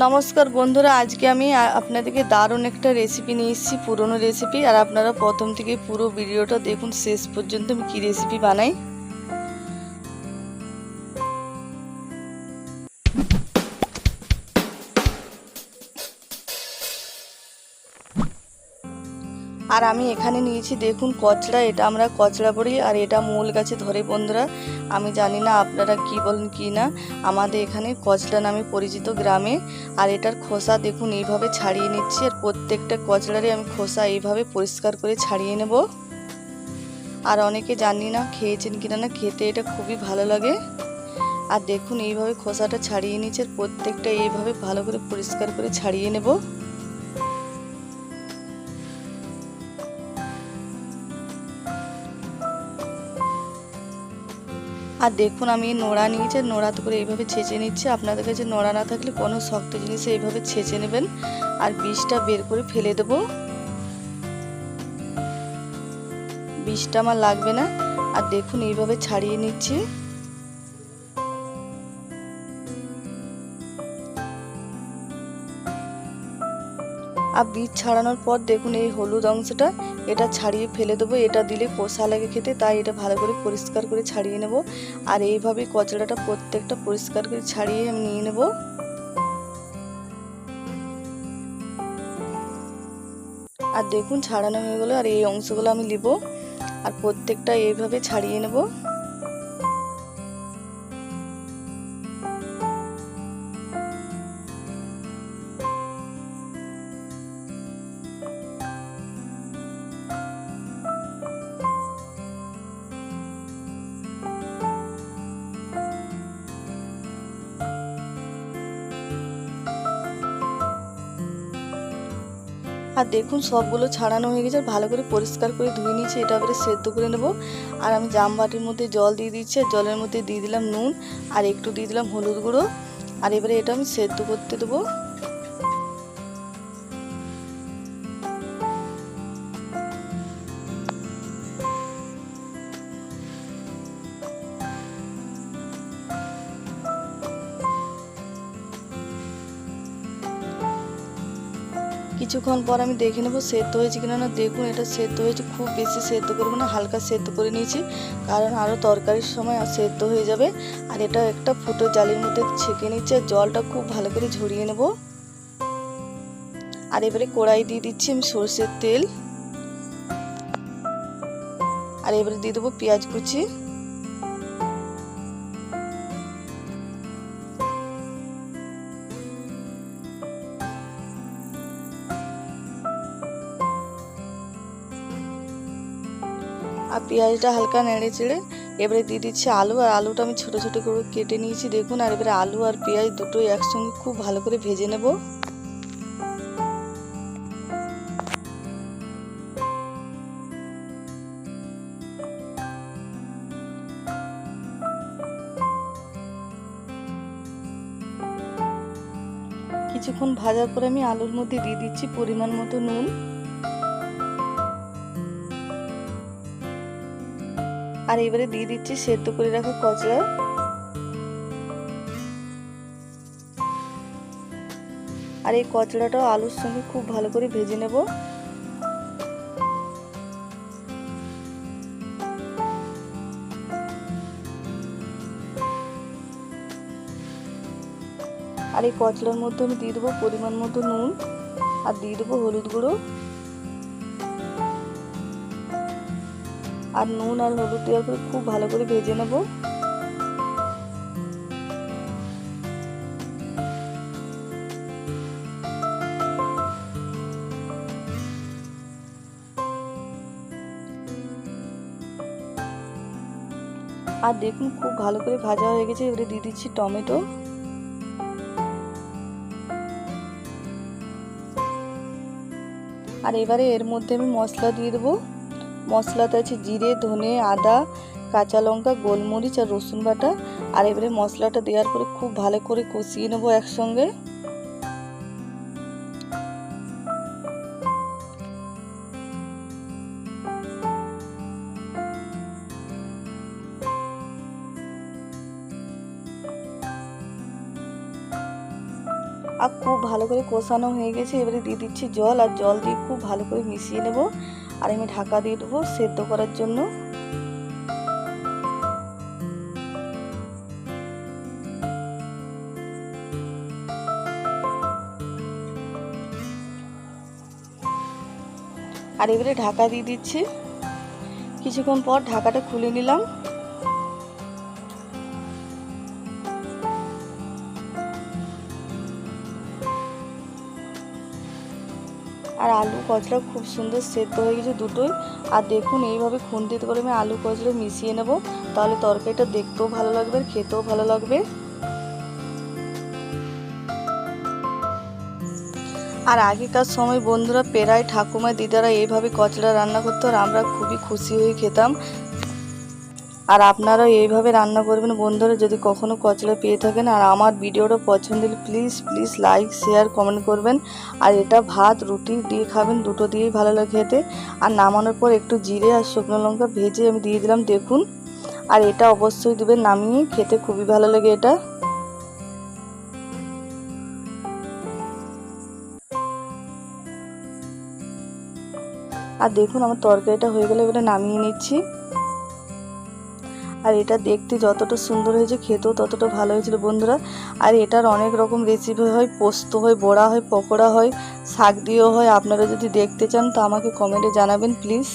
নমস্কার বন্ধুরা, আজকে আমি আপনাদেরকে দারুণ একটা রেসিপি নিয়ে এসেছি, পুরনো রেসিপি আর আপনারা প্রথম থেকে পুরো ভিডিওটা দেখুন, শেষ পর্যন্ত আমি কী রেসিপি বানাই। আর আমি এখানে নিয়েছি, দেখুন কচড়া এটা আমরা কচড়া বলি আর এটা মূল গাছে ধরে বন্ধুরা। আমি জানি না আপনারা কি বলেন কি না। আমাদের এখানে কচড়া নামে পরিচিত গ্রামে আর এটার খোসা দেখুন এইভাবে ছাড়িয়ে নিচ্ছি আর প্রত্যেকটা কচড়ারই আমি খোসা এইভাবে পরিষ্কার করে ছাড়িয়ে নেব। আর অনেকে জানি না খেয়েছেন কিনা না, খেতে এটা খুবই ভালো লাগে। আর দেখুন এইভাবে খোসাটা ছাড়িয়ে নিচ্ছে প্রত্যেকটা এইভাবে ভালো করে পরিষ্কার করে ছাড়িয়ে নেব। আর দেখুন, আমি নোড়া নিয়েছি নোড়া করে এইভাবে ছেঁচে নিচ্ছি। আপনাদের কাছে নোড়া না থাকলে কোনো শক্ত জিনিসে এইভাবে ছেঁচে নেবেন। আর বীজটা বের করে ফেলে দেবো। বীজটা আমার লাগবে না। আর দেখুন, এইভাবে ছাড়িয়ে নিচ্ছি। আর বীজ ছাড়ানোর পর দেখুন এই হলুদ অংশটা, এটা ছাড়িয়ে ফেলে দেবো। এটা দিলে কষা লাগে খেতে, তাই এটা ভালো করে পরিষ্কার করে ছাড়িয়ে নেব। আর এইভাবে কচড়াটা প্রত্যেকটা পরিষ্কার করে ছাড়িয়ে আমি নিয়ে নেব। আর দেখুন ছাড়ানো হয়ে গেলো, আর এই অংশগুলো আমি নিব। আর প্রত্যেকটা এইভাবে ছাড়িয়ে নেব। আর দেখুন, সবগুলো ছাড়ানো হয়ে গেছে, আর ভালো করে পরিষ্কার করে ধুয়ে নিয়েছি। এটা এবারে সেদ্ধ করে নেব। আর আমি জাম বাটির মধ্যে জল দিয়ে দিচ্ছি, আর জলের মধ্যে দিয়ে দিলাম নুন, আর একটু দিয়ে দিলাম হলুদ গুঁড়ো। আর এবারে এটা আমি সেদ্ধ করতে দেবো। কিছুক্ষণ পর আমি দেখে নেব সেদ্ধ হয়েছে কিনা না। দেখুন, এটা সেদ্ধ হয়েছে, খুব বেশি সেদ্ধ করব না, হালকা সেদ্ধ করে নিয়েছি। কারণ আরও তরকারির সময় সেদ্ধ হয়ে যাবে। আর এটা একটা ফুটো জালির মধ্যে ছেঁকে নিচ্ছে জলটা খুব ভালো করে ঝরিয়ে নেব। আর এবারে কড়াই দিয়ে দিচ্ছি আমি সর্ষের তেল। আর এবারে দিয়ে দেবো পেঁয়াজ কুচি। আর পেঁয়াজটা হালকা নেড়ে চেড়ে, এবারে দিয়ে দিচ্ছি আলু আর আলুটা আমি ছোটো ছোটো করে কেটে নিয়েছি। দেখুন, আর এবারে আলু আর পেঁয়াজ দুটোই একসঙ্গে খুব ভালো করে ভেজে নেব। কিছুক্ষণ ভাজার পরে আমি আলুর মধ্যে দিয়ে দিচ্ছি পরিমাণ মতো নুন। আর এবারে দিয়ে দিচ্ছি সেদ্ধ করে রাখা কচড়া আর এই কচড়াটাও আলুর সঙ্গে খুব ভালো করে ভেজে নেব। আর এই কচড়ার মধ্যে আমি দিয়ে দেবো পরিমাণ মতো নুন আর দিয়ে দেবো হলুদ গুঁড়ো। আর নুন আর হলুদ দেওয়ার পরে খুব ভালো করে ভেজে নেব। আর দেখুন খুব ভালো করে ভাজা হয়ে গেছে, এবারে দিয়ে দিচ্ছি টমেটো। আর এবারে এর মধ্যে আমি মশলা দিয়ে দেবো। মশলাতে আছে জিরে, ধনে, আদা, কাঁচা লঙ্কা, গোলমরিচ আর রসুন বাটা। আর এবারে মশলাটা দেওয়ার পরে খুব ভালো করে কষিয়ে নেব একসঙ্গে। আর খুব ভালো করে কষানো হয়ে গেছে। এবারে দিয়ে দিচ্ছি জল, আর জল দিয়ে খুব ভালো করে মিশিয়ে নেব। আর আমি ঢাকা দিয়ে দেবো সেদ্ধ করার জন্য। আর এবারে ঢাকা দিয়ে দিচ্ছি। কিছুক্ষণ পর ঢাকাটা খুলে নিলাম। আর আলু কচড়া খুব সুন্দর সেদ্ধ হয়ে গেছে দুটোই। আর দেখুন, এইভাবে খুন্তিতে করে আমি আলু কচড়া মিশিয়ে নেব। তাহলে তরকারিটা দেখতেও ভালো লাগবে, আর খেতেও ভালো লাগবে। আর আগেকার সময় বন্ধুরা পেরায় ঠাকুমা দিদারা এইভাবে কচড়া রান্না করতো, আর আমরা খুবই খুশি হয়ে খেতাম। আর আপনারাও এইভাবে রান্না করবেন। বন্ধুরা, যদি কখনো কচড়া পেয়ে থাকেন, আর আমার ভিডিওটা পছন্দ হলে please please like share comment করবেন। আর এটা ভাত, রুটি দিয়ে খাবেন, দুটো দিয়েই ভালো লাগে খেতে। আর নামানোর পর একটু জিরে আর শুকনো লঙ্কা ভেজে আমি দিয়ে দিলাম, দেখুন। আর এটা অবশ্যই দেবেন নামিয়ে, খেতে খুবই ভালো লাগে এটা। আর দেখুন, আমার তরকারিটা হয়ে গেলে এবারে নামিয়ে নিচ্ছি। আর এটা দেখতে যতটা সুন্দর হয়েছে, খেতেও ততটা ভালো হয়েছিল বন্ধুরা। আর এটার অনেক রকম রেসিপি হয়, পোস্ত হয়, বড়া হয়, পকোড়া হয়, শাক দিয়েও হয়। আপনারা যদি দেখতে চান, তো আমাকে কমেন্টে জানাবেন প্লিজ